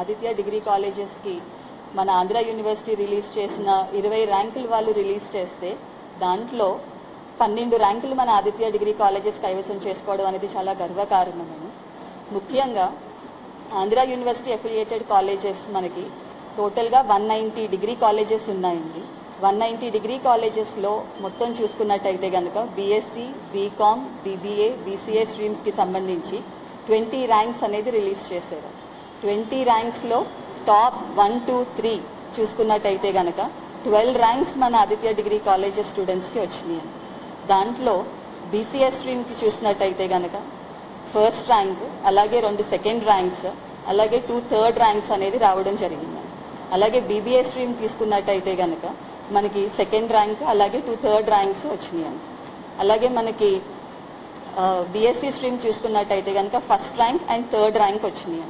Aditya degree కాలేజెస్కి మన Andhra university release చేసిన ఇరవై ర్యాంకులు వాళ్ళు రిలీజ్ చేస్తే దాంట్లో పన్నెండు ర్యాంకులు మన ఆదిత్య డిగ్రీ కాలేజెస్ కైవసం చేసుకోవడం అనేది చాలా గర్వకారణము ముఖ్యంగా ఆంధ్ర యూనివర్సిటీ అఫిలియేటెడ్ కాలేజెస్ మనకి టోటల్గా వన్ నైంటీ డిగ్రీ కాలేజెస్ ఉన్నాయండి. వన్ నైంటీ డిగ్రీ కాలేజెస్లో మొత్తం చూసుకున్నట్టయితే కనుక బీఎస్సీ బీకామ్ బీబీఏ బీసీఏ స్ట్రీమ్స్కి సంబంధించి ట్వంటీ ర్యాంక్స్ అనేది రిలీజ్ చేశారు. ట్వంటీ ర్యాంక్స్లో టాప్ వన్ టూ త్రీ చూసుకున్నట్టయితే కనుక ట్వెల్వ్ ర్యాంక్స్ మన ఆదిత్య డిగ్రీ కాలేజెస్ స్టూడెంట్స్కి వచ్చినాయి. దాంట్లో బీసీఎస్ స్ట్రీమ్కి చూసినట్టయితే కనుక ఫస్ట్ ర్యాంక్ అలాగే రెండు సెకండ్ ర్యాంక్స్ అలాగే టూ థర్డ్ ర్యాంక్స్ అనేది రావడం జరిగింది. అలాగే బీబీఏ స్ట్రీమ్ తీసుకున్నట్టయితే కనుక మనకి సెకండ్ ర్యాంక్ అలాగే టూ థర్డ్ ర్యాంక్స్ వచ్చినాయి. అలాగే మనకి బీఎస్సీ స్ట్రీమ్ చూసుకున్నట్టయితే కనుక first rank and third rank వచ్చినాయి.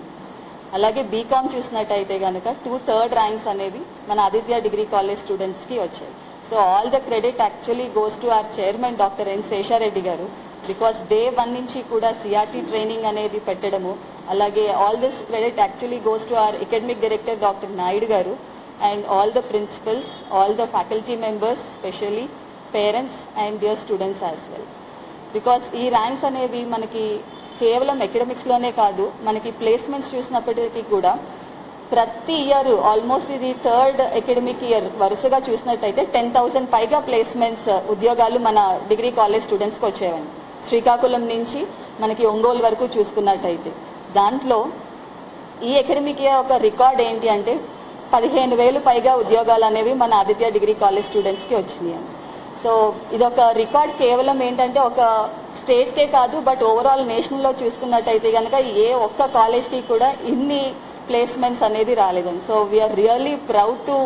అలాగే బీకామ్ చూసినట్టయితే కనుక టూ థర్డ్ ర్యాంక్స్ అనేవి మన ఆదిత్య డిగ్రీ కాలేజ్ స్టూడెంట్స్కి వచ్చాయి. So all the credit actually goes to our chairman doctor N Seshareddy గారు. బికాస్ డే వన్ నుంచి కూడా సిఆర్టీ ట్రైనింగ్ అనేది పెట్టడము అలాగే all this credit actually goes to our academic director doctor Naidu గారు. And all the principals all the faculty members specially parents and their students as well because ఈ ranks అనేవి మనకి కేవలం అకాడమిక్స్లోనే కాదు మనకి ప్లేస్మెంట్స్ చూసినప్పటికీ కూడా ప్రతి ఇయర్ ఆల్మోస్ట్ ఇది థర్డ్ అకాడమిక్ ఇయర్ వరుసగా చూసినట్టయితే టెన్ థౌసండ్ పైగా ప్లేస్మెంట్స్ ఉద్యోగాలు మన డిగ్రీ కాలేజ్ స్టూడెంట్స్కి వచ్చేవండి శ్రీకాకుళం నుంచి మనకి ఒంగోలు వరకు చూసుకున్నట్టయితే. దాంట్లో ఈ అకాడమిక్ ఇయర్ ఒక రికార్డ్ ఏంటి అంటే పదిహేను వేలు పైగా ఉద్యోగాలు అనేవి మన ఆదిత్య డిగ్రీ కాలేజ్ స్టూడెంట్స్కి వచ్చినాయి సో ఇదొక రికార్డ్ కేవలం ఏంటంటే ఒక స్టేట్కే కాదు బట్ ఓవరాల్ నేషనల్లో చూసుకున్నట్టయితే కనుక ఏ ఒక్క కాలేజ్కి కూడా ఇన్ని ప్లేస్మెంట్స్ అనేది రాలేదండి. So we are really proud to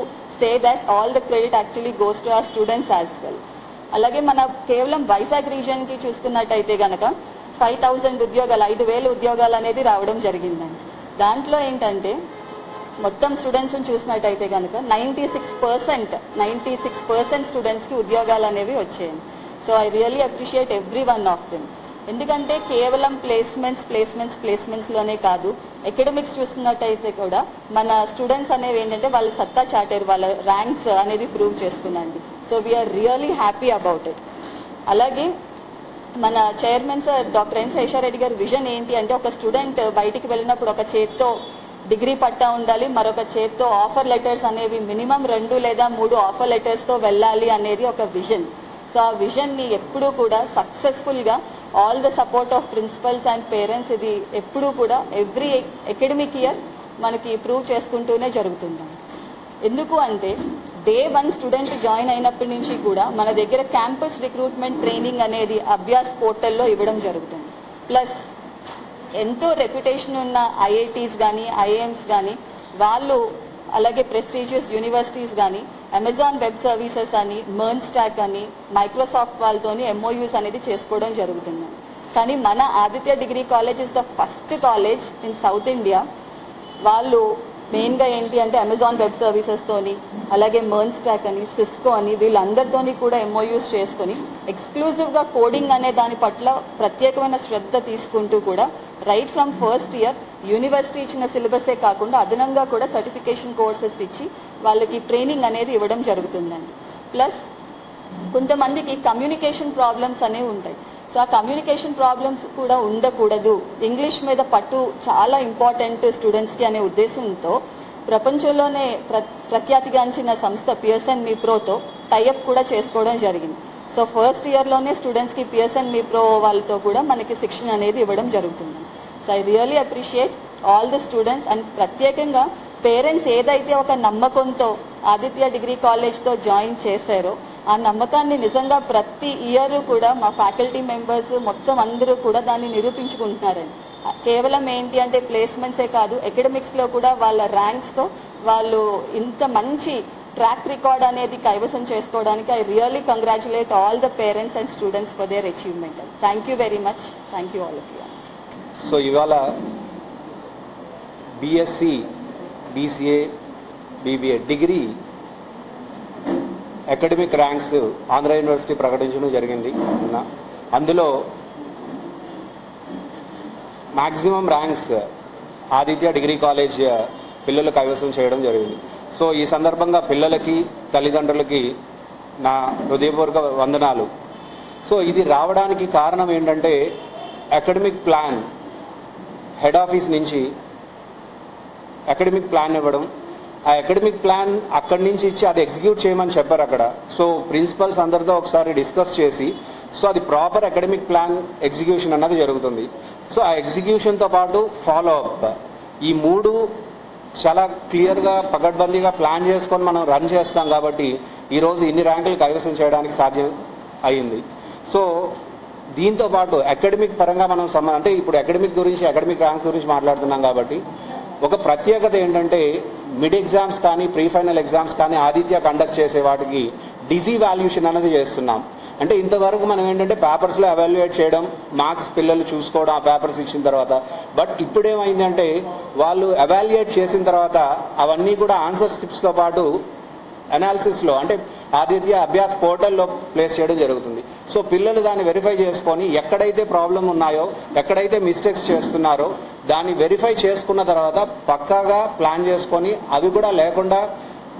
say that all the credit actually goes to our students as well అలాగే మన కేవలం వైజాగ్ రీజన్కి చూసుకున్నట్టయితే కనుక ఫైవ్ థౌజండ్ ఉద్యోగాలు ఐదు వేల ఉద్యోగాలు అనేది రావడం జరిగిందండి. దాంట్లో ఏంటంటే మొత్తం స్టూడెంట్స్ చూసినట్టయితే కనుక ninety six percent ninety six percent స్టూడెంట్స్కి ఉద్యోగాలు అనేవి వచ్చాయండి. So I really appreciate every one of them ఎందుకంటే కేవలం ప్లేస్మెంట్స్ ప్లేస్మెంట్స్ ప్లేస్మెంట్స్లోనే కాదు. అకాడమిక్స్ చూసుకున్నట్టయితే కూడా మన స్టూడెంట్స్ అనేవి ఏంటంటే వాళ్ళు సత్తా చాటారు వాళ్ళ ర్యాంక్స్ అనేది prove చేసుకున్నాండి so we are really happy about it అలాగే మన chairman sir doctor N Sesha Reddy గారి విజన్ ఏంటి అంటే ఒక స్టూడెంట్ బయటికి వెళ్ళినప్పుడు ఒక చేత్తో డిగ్రీ పట్టా ఉండాలి మరొక చేత్తో ఆఫర్ లెటర్స్ అనేవి మినిమం రెండు లేదా మూడు ఆఫర్ లెటర్స్తో వెళ్ళాలి అనేది ఒక విజన్ సో ఆ విజన్ని ఎప్పుడూ కూడా సక్సెస్ఫుల్గా all the support of principals and parents ఇది ఎప్పుడూ కూడా ఎవ్రీ అకాడమిక్ ఇయర్ మనకి ప్రూవ్ చేసుకుంటూనే జరుగుతుంది ఎందుకు అంటే డే వన్ స్టూడెంట్ జాయిన్ అయినప్పటి నుంచి కూడా మన దగ్గర క్యాంపస్ రిక్రూట్మెంట్ ట్రైనింగ్ అనేది అభ్యాస్ పోర్టల్లో ఇవ్వడం జరుగుతుంది. ప్లస్ ఎంతో రెప్యుటేషన్ ఉన్న ఐఐటీస్ కానీ ఐఐఎమ్స్ కానీ వాళ్ళు అలాగే ప్రెస్టీజియస్ యూనివర్సిటీస్ కానీ అమెజాన్ వెబ్ సర్వీసెస్ అని మర్న్ స్టాక్ అని మైక్రోసాఫ్ట్ వాళ్ళతోని ఎంఓయూస్ అనేది చేసుకోవడం జరుగుతుంది. కానీ మన Aditya degree college is the first college in South India. వాళ్ళు మెయిన్గా ఏంటి అంటే అమెజాన్ వెబ్ సర్వీసెస్తోని అలాగే మర్న్స్టాక్ అని సిస్కో అని వీళ్ళందరితోని కూడా ఎంఓయూస్ చేసుకొని ఎక్స్క్లూజివ్గా కోడింగ్ అనే దాని పట్ల ప్రత్యేకమైన శ్రద్ధ తీసుకుంటూ కూడా right from first year university ఇచ్చిన సిలబసే కాకుండా అదనంగా కూడా సర్టిఫికేషన్ కోర్సెస్ ఇచ్చి వాళ్ళకి ట్రైనింగ్ అనేది ఇవ్వడం జరుగుతుందండి. ప్లస్ కొంతమందికి కమ్యూనికేషన్ ప్రాబ్లమ్స్ అనేవి ఉంటాయి. సో ఆ కమ్యూనికేషన్ ప్రాబ్లమ్స్ కూడా ఉండకూడదు. ఇంగ్లీష్ మీద పట్టు చాలా ఇంపార్టెంట్ స్టూడెంట్స్కి అనే ఉద్దేశంతో ప్రపంచంలోనే ప్ర ప్రఖ్యాతిగాంచిన సంస్థ పిఎస్ఎన్ మీ ప్రోతో టైఅప్ కూడా చేసుకోవడం జరిగింది. సో ఫస్ట్ ఇయర్లోనే స్టూడెంట్స్కి పిఎస్ఎన్ మీ ప్రో వాళ్ళతో కూడా మనకి శిక్షణ అనేది ఇవ్వడం జరుగుతుంది. So I really appreciate all the students and ప్రత్యేకంగా పేరెంట్స్ ఏదైతే ఒక నమ్మకంతో ఆదిత్య డిగ్రీ కాలేజ్తో జాయిన్ చేశారో ఆ నమ్మకాన్ని నిజంగా ప్రతి ఇయర్ కూడా మా ఫ్యాకల్టీ మెంబర్స్ మొత్తం అందరూ కూడా దాన్ని నిరూపించుకుంటున్నారండి. కేవలం ఏంటి అంటే ప్లేస్మెంట్సే కాదు ఎకడమిక్స్లో కూడా వాళ్ళ ర్యాంక్స్తో వాళ్ళు ఇంత మంచి ట్రాక్ రికార్డ్ అనేది కైవసం చేసుకోవడానికి I really congratulate all the parents and students for their achievement. Thank you very much. Thank you all of you. So ఇవాళ BSc BCA BBA degree academic ranks Andhra university ప్రకటించడం జరిగింది. నిన్న అందులో maximum ranks Aditya degree college పిల్లలు కైవసం చేయడం జరిగింది. So ఈ సందర్భంగా పిల్లలకి తల్లిదండ్రులకి నా హృదయపూర్వక వందనాలు. సో ఇది రావడానికి కారణం ఏంటంటే అకాడమిక్ ప్లాన్ హెడ్ ఆఫీస్ నుంచి అకాడమిక్ ప్లాన్ ఇవ్వడం ఆ అకాడమిక్ ప్లాన్ అక్కడి నుంచి ఇచ్చి అది ఎగ్జిక్యూట్ చేయమని చెప్పారు అక్కడ. సో ప్రిన్సిపల్స్ అందరితో ఒకసారి డిస్కస్ చేసి సో అది ప్రాపర్ అకాడమిక్ ప్లాన్ ఎగ్జిక్యూషన్ అన్నది జరుగుతుంది. సో ఆ ఎగ్జిక్యూషన్తో పాటు ఫాలో అప్ ఈ మూడు చాలా క్లియర్గా పగడ్బందీగా ప్లాన్ చేసుకొని మనం రన్ చేస్తాం కాబట్టి ఈరోజు ఇన్ని ర్యాంకులు కైవసం చేయడానికి సాధ్యం అయింది. సో దీంతో పాటు అకాడమిక్ పరంగా మనం సమ అంటే ఇప్పుడు అకాడమిక్ గురించి అకాడమిక్ ర్యాంక్స్ గురించి మాట్లాడుతున్నాం కాబట్టి ఒక ప్రత్యేకత ఏంటంటే మిడ్ ఎగ్జామ్స్ కానీ ప్రీ ఫైనల్ ఎగ్జామ్స్ కానీ ఆదిత్య కండక్ట్ చేసే వాటికి డిజీ వాల్యూషన్ అనేది చేస్తున్నాం. అంటే ఇంతవరకు మనం ఏంటంటే పేపర్స్లో అవాల్యుయేట్ చేయడం మార్క్స్ పిల్లలు చూసుకోవడం ఆ పేపర్స్ ఇచ్చిన తర్వాత. బట్ ఇప్పుడేమైందంటే వాళ్ళు అవాల్యుయేట్ చేసిన తర్వాత అవన్నీ కూడా ఆన్సర్ స్క్రిప్ట్స్తో పాటు అనాలిసిస్లో అంటే ఆదిత్య అభ్యాస్ పోర్టల్లో ప్లేస్ చేయడం జరుగుతుంది. సో పిల్లలు దాన్ని వెరిఫై చేసుకొని ఎక్కడైతే ప్రాబ్లం ఉన్నాయో ఎక్కడైతే మిస్టేక్స్ చేస్తున్నారో దాన్ని వెరిఫై చేసుకున్న తర్వాత పక్కాగా ప్లాన్ చేసుకొని అవి కూడా లేకుండా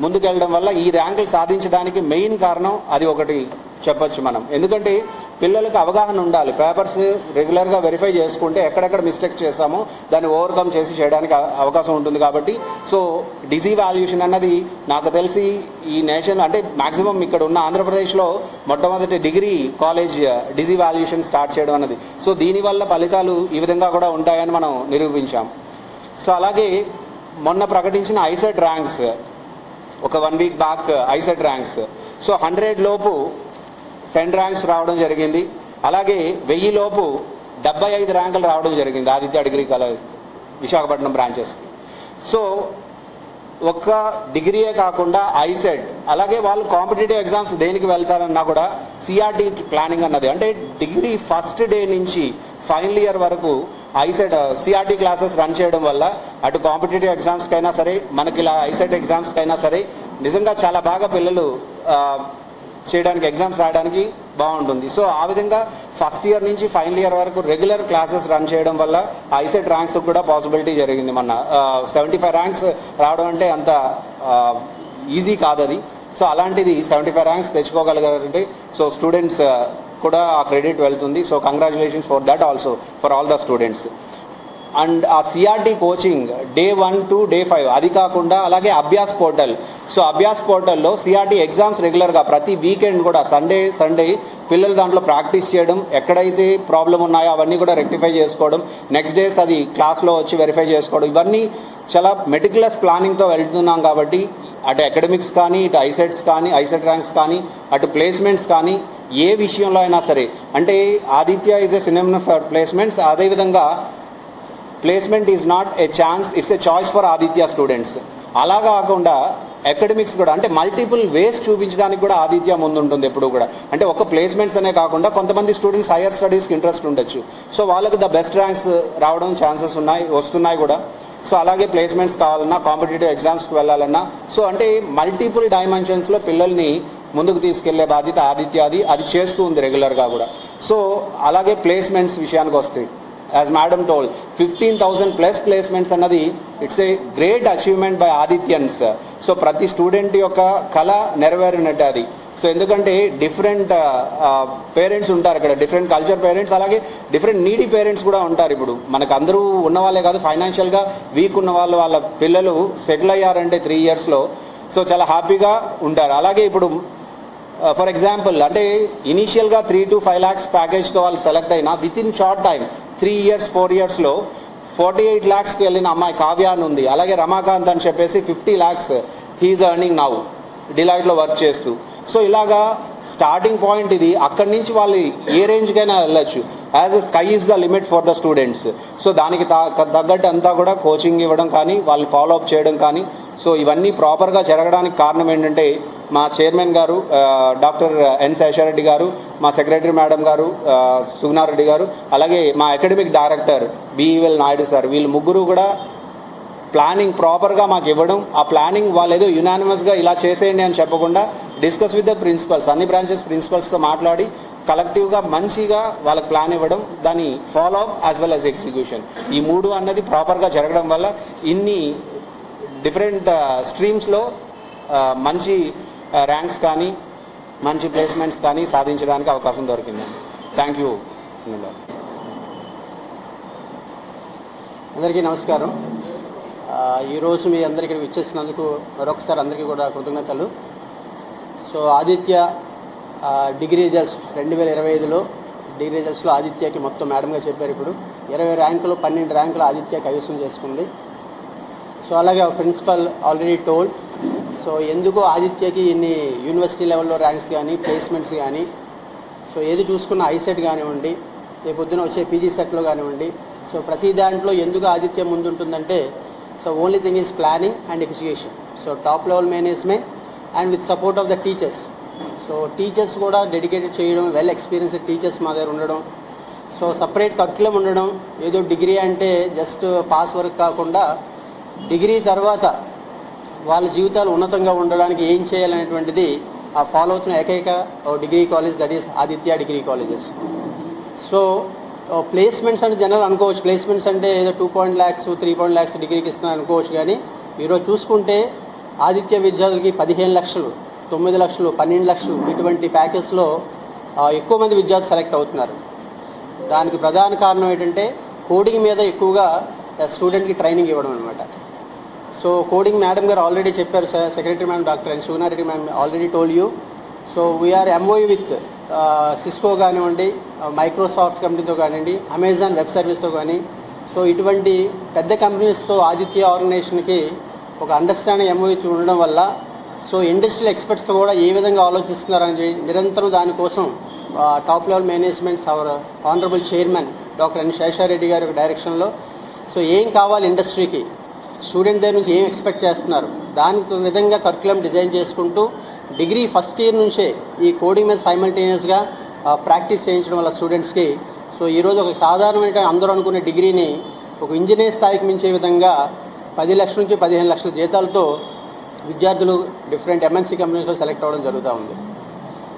ముందుకెళ్ళడం వల్ల ఈ ర్యాంకులు సాధించడానికి మెయిన్ కారణం అది ఒకటి చెప్పొచ్చు మనం. ఎందుకంటే పిల్లలకు అవగాహన ఉండాలి. పేపర్స్ రెగ్యులర్గా వెరిఫై చేసుకుంటే ఎక్కడెక్కడ మిస్టేక్స్ చేస్తామో దాన్ని ఓవర్కమ్ చేసి చేయడానికి అవకాశం ఉంటుంది కాబట్టి. సో డిజీ వాల్యుయేషన్ అన్నది నాకు తెలిసి ఈ నేషన్ అంటే మాక్సిమం ఇక్కడ ఉన్న ఆంధ్రప్రదేశ్లో మొట్టమొదటి degree college digi valuation start చేయడం అన్నది. సో దీనివల్ల ఫలితాలు ఈ విధంగా కూడా ఉంటాయని మనం నిరూపించాం. సో అలాగే మొన్న ప్రకటించిన ఐసెట్ ర్యాంక్స్ ఒక one week back ICET ranks. So hundred లోపు టెన్ ర్యాంక్స్ రావడం జరిగింది. అలాగే వెయ్యిలోపు డెబ్బై ఐదు ర్యాంకులు రావడం జరిగింది ఆదిత్య డిగ్రీ కాలేజ్ విశాఖపట్నం బ్రాంచెస్కి సో ఒక్క డిగ్రీయే కాకుండా ఐసెట్ అలాగే వాళ్ళు కాంపిటేటివ్ ఎగ్జామ్స్ దేనికి వెళ్తారన్నా కూడా సిఆర్టీ ప్లానింగ్ అన్నది. అంటే డిగ్రీ ఫస్ట్ డే నుంచి ఫైనల్ ఇయర్ వరకు ఐసెట్ సిఆర్టీ క్లాసెస్ రన్ చేయడం వల్ల అటు కాంపిటేటివ్ ఎగ్జామ్స్కైనా సరే మనకి ఇలా ఐసెట్ ఎగ్జామ్స్కైనా సరే నిజంగా చాలా బాగా పిల్లలు చేయడానికి ఎగ్జామ్స్ రాయడానికి బాగుంటుంది. సో ఆ విధంగా ఫస్ట్ ఇయర్ నుంచి ఫైనల్ ఇయర్ వరకు రెగ్యులర్ క్లాసెస్ రన్ చేయడం వల్ల ఐసెట్ ర్యాంక్స్ కూడా పాసిబిలిటీ జరిగింది మొన్న. సెవెంటీ ఫైవ్ ర్యాంక్స్ రావడం అంటే అంత ఈజీ కాదు అది. సో అలాంటిది సెవెంటీ ఫైవ్ ర్యాంక్స్ తెచ్చుకోగలిగారంటే సో స్టూడెంట్స్ కూడా ఆ క్రెడిట్ వెళ్తుంది. So congratulations for that also for all the students and ఆ CRT coaching day one to day five అది కాకుండా అలాగే అభ్యాస్ పోర్టల్. సో అభ్యాస్ పోర్టల్లో సిఆర్టీ ఎగ్జామ్స్ రెగ్యులర్గా ప్రతి వీకెండ్ కూడా సండే సండే పిల్లలు దాంట్లో ప్రాక్టీస్ చేయడం ఎక్కడైతే ప్రాబ్లం ఉన్నాయో అవన్నీ కూడా రెక్టిఫై చేసుకోవడం నెక్స్ట్ డేస్ అది క్లాస్లో వచ్చి వెరిఫై చేసుకోవడం ఇవన్నీ చాలా మెటికులస్ ప్లానింగ్తో వెళ్తున్నాం కాబట్టి అటు అకాడమిక్స్ కానీ ఇటు ఐసెట్స్ కానీ ఐసెట్ ర్యాంక్స్ కానీ అటు ప్లేస్మెంట్స్ కానీ ఏ విషయంలో అయినా సరే అంటే Aditya is a synonym for placements అదేవిధంగా placement is not a chance it's a choice for Aditya students అలా కాకుండా అకాడమిక్స్ కూడా అంటే మల్టిపుల్ వేస్ చూపించడానికి కూడా ఆదిత్య ముందు ఉంటుంది ఎప్పుడు కూడా. అంటే ఒక ప్లేస్మెంట్స్ అనే కాకుండా కొంతమంది స్టూడెంట్స్ హైయర్ స్టడీస్కి ఇంట్రెస్ట్ ఉండొచ్చు. సో వాళ్ళకి ద బెస్ట్ ర్యాంక్స్ రావడం ఛాన్సెస్ ఉన్నాయి వస్తున్నాయి కూడా. సో అలాగే ప్లేస్మెంట్స్ కావాలన్నా కాంపిటేటివ్ ఎగ్జామ్స్కి వెళ్ళాలన్నా. సో అంటే మల్టిపుల్ డైమెన్షన్స్లో పిల్లల్ని ముందుకు తీసుకెళ్ళే బాధ్యత ఆదిత్యాది అది చేస్తూ ఉంది రెగ్యులర్గా కూడా. సో అలాగే ప్లేస్మెంట్స్ విషయానికి వస్తాయి as madam told fifteen thousand plus placements అన్నది it's a great achievement by Adityans so ప్రతి స్టూడెంట్ యొక్క కళ నెరవేరినట్టు అది. సో ఎందుకంటే డిఫరెంట్ పేరెంట్స్ uh, uh, ఉంటారు ఇక్కడ డిఫరెంట్ కల్చర్ పేరెంట్స్ అలాగే డిఫరెంట్ నీడీ పేరెంట్స్ కూడా ఉంటారు ఇప్పుడు. మనకు అందరూ ఉన్న వాళ్ళే కాదు ఫైనాన్షియల్గా వీక్ ఉన్న వాళ్ళు వాళ్ళ పిల్లలు సెటిల్ అయ్యారంటే త్రీ ఇయర్స్లో సో చాలా హ్యాపీగా ఉంటారు. అలాగే ఇప్పుడు uh, ఫర్ ఎగ్జాంపుల్ అంటే ఇనీషియల్గా త్రీ టు ఫైవ్ ల్యాక్స్ ప్యాకేజ్తో వాళ్ళు సెలెక్ట్ అయినా within short time three years four ఇయర్స్లో ఫార్టీ ఎయిట్ ల్యాక్స్కి వెళ్ళిన అమ్మాయి కావ్య అని ఉంది. అలాగే రమాకాంత్ అని చెప్పేసి fifty lakhs he's earning now డిలైట్లో work చేస్తూ. సో ఇలాగా స్టార్టింగ్ పాయింట్ ఇది. అక్కడి నుంచి వాళ్ళు ఏ రేంజ్కైనా వెళ్ళొచ్చు. As a sky is the limit for the students so దానికి తగ్గట్టు అంతా కూడా కోచింగ్ ఇవ్వడం కానీ వాళ్ళు ఫాలో అప్ చేయడం కానీ సో ఇవన్నీ ప్రాపర్గా జరగడానికి కారణం ఏంటంటే మా చైర్మన్ గారు డాక్టర్ ఎన్ శేషారెడ్డి గారు మా సెక్రటరీ మేడం గారు ఆ, సుగుణారెడ్డి గారు అలాగే మా academic director BEL Naidu sir. వీళ్ళు ముగ్గురు కూడా ప్లానింగ్ ప్రాపర్గా మాకు ఇవ్వడం ఆ ప్లానింగ్ వాళ్ళు ఏదో యునానిమస్గా ఇలా చేసేయండి అని చెప్పకుండా డిస్కస్ విత్ ద ప్రిన్సిపల్స్ అన్ని బ్రాంచెస్ ప్రిన్సిపల్స్తో మాట్లాడి కలెక్టివ్గా మంచిగా వాళ్ళకి ప్లాన్ ఇవ్వడం దాని follow up as well as execution ఈ మూడు అన్నది ప్రాపర్గా జరగడం వల్ల ఇన్ని డిఫరెంట్ స్ట్రీమ్స్లో మంచి ర్యాంక్స్ కానీ మంచి ప్లేస్మెంట్స్ కానీ సాధించడానికి అవకాశం దొరికిందండి థ్యాంక్ యూ అందరికీ నమస్కారం. ఈరోజు మీ అందరికీ విచ్చేసినందుకు మరొకసారి అందరికీ కూడా కృతజ్ఞతలు. సో ఆదిత్య డిగ్రీ రిజల్ట్స్ రెండు వేల ఇరవై ఐదులో డిగ్రీ రిజల్ట్స్లో ఆదిత్యకి మొత్తం మేడంగా చెప్పారు ఇప్పుడు. ఇరవై ర్యాంకులు పన్నెండు ర్యాంకులు ఆదిత్య కైవసం చేసుకుంది. సో అలాగే ప్రిన్సిపల్ ఆల్రెడీ టోల్డ్ సో ఎందుకు ఆదిత్యకి ఇన్ని యూనివర్సిటీ లెవెల్లో ర్యాంక్స్ కానీ ప్లేస్మెంట్స్ కానీ సో ఏది చూసుకున్న ఐసెట్ కానివ్వండి రేపు పొద్దున వచ్చే పీజీ సెట్లో కానివ్వండి సో ప్రతి దాంట్లో ఎందుకు ఆదిత్యం ముందుంటుందంటే so only thing is planning and execution so top level management and with support of the teachers so teachers కూడా డెడికేటెడ్ చేయడం వెల్ ఎక్స్పీరియన్స్డ్ టీచర్స్ మా దగ్గర ఉండడం సో సపరేట్ కరికులం ఉండడం ఏదో డిగ్రీ అంటే జస్ట్ పాస్ వర్క్ కాకుండా డిగ్రీ తర్వాత వాళ్ళ జీవితాలు ఉన్నతంగా ఉండడానికి ఏం చేయాలనేటువంటిది ఆ ఫాలో అవుతున్న ఏకైక ఓ degree college that is Aditya degree colleges. So placements అంటే జనరల్ అనుకోవచ్చు. ప్లేస్మెంట్స్ అంటే ఏదో two point lakhs three point lakhs డిగ్రీకి ఇస్తున్నారు అనుకోవచ్చు కానీ ఈరోజు చూసుకుంటే ఆదిత్య విద్యార్థులకి పదిహేను లక్షలు తొమ్మిది లక్షలు పన్నెండు లక్షలు ఇటువంటి ప్యాకేజ్లో ఎక్కువ మంది విద్యార్థులు సెలెక్ట్ అవుతున్నారు. దానికి ప్రధాన కారణం ఏంటంటే కోడింగ్ మీద ఎక్కువగా స్టూడెంట్కి ట్రైనింగ్ ఇవ్వడం అనమాట సో కోడింగ్ మేడం గారు ఆల్రెడీ చెప్పారు sir secretary ma'am doctor and Sivana Reddy ma'am already told you so we are MOU with Cisco కానివ్వండి uh, మైక్రోసాఫ్ట్ కంపెనీతో కానివ్వండి అమెజాన్ వెబ్ సర్వీస్తో కానీ. సో ఇటువంటి పెద్ద కంపెనీస్తో ఆదిత్య ఆర్గనైజేషన్కి ఒక అండర్స్టాండింగ్ ఎంఓయూ ఉండడం వల్ల సో ఇండస్ట్రియల్ ఎక్స్పర్ట్స్తో కూడా ఏ విధంగా ఆలోచిస్తున్నారని నిరంతరం దానికోసం top level managements our honourable chairman doctor N Sesha Reddy garu డైరెక్షన్లో సో ఏం కావాలి ఇండస్ట్రీకి స్టూడెంట్ దగ్గర నుంచి ఏం ఎక్స్పెక్ట్ చేస్తున్నారు? దానికి విధంగా కరికులం డిజైన్ చేసుకుంటూ డిగ్రీ ఫస్ట్ ఇయర్ నుంచే ఈ కోడింగ్ మీద సైమల్టేనియస్గా ప్రాక్టీస్ చేయించడం వల్ల స్టూడెంట్స్కి. సో ఈరోజు ఒక సాధారణమైన అందరూ అనుకునే డిగ్రీని ఒక ఇంజనీర్ స్థాయికి మించే విధంగా పది లక్షల నుంచి పదిహేను లక్షల జీతాలతో విద్యార్థులు డిఫరెంట్ ఎంఎన్సీ కంపెనీస్లో సెలెక్ట్ అవ్వడం జరుగుతూ ఉంది.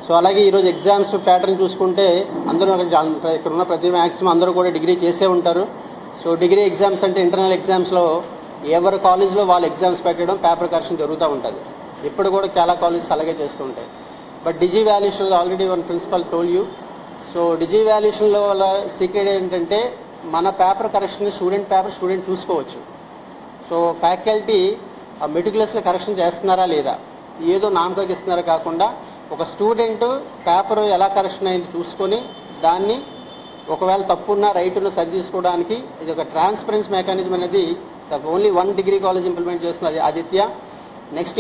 సో అలాగే ఈరోజు ఎగ్జామ్స్ ప్యాటర్న్ చూసుకుంటే అందరూ ఇక్కడ ఉన్న ప్రతి మ్యాక్సిమం అందరూ కూడా డిగ్రీ చేసే ఉంటారు. సో డిగ్రీ ఎగ్జామ్స్ అంటే ఇంటర్నల్ ఎగ్జామ్స్లో ఎవరి కాలేజ్లో వాళ్ళు ఎగ్జామ్స్ పెట్టడం పేపర్ కరెక్షన్ జరుగుతూ ఉంటుంది. ఇప్పుడు కూడా చాలా కాలేజెస్ అలాగే చేస్తూ ఉంటాయి. But digi valuation already one principal told you so digi వాల్యుయేషన్లో వల్ల సీక్రెట్ ఏంటంటే మన paper correction student paper student చూసుకోవచ్చు. సో ఫ్యాకల్టీ ఆ మెటికులర్స్లో కరెక్షన్ చేస్తున్నారా లేదా? ఏదో నామకాకి ఇస్తున్నారా కాకుండా ఒక స్టూడెంట్ పేపర్ ఎలా కరెక్షన్ అయింది చూసుకొని దాన్ని ఒకవేళ తప్పున్నా రైట్ ఉన్నా సరి తీసుకోవడానికి ఇది ఒక ట్రాన్స్పరెన్స్ మెకానిజం అనేది only one degree college implement చేస్తుంది అది ఆదిత్య. నెక్స్ట్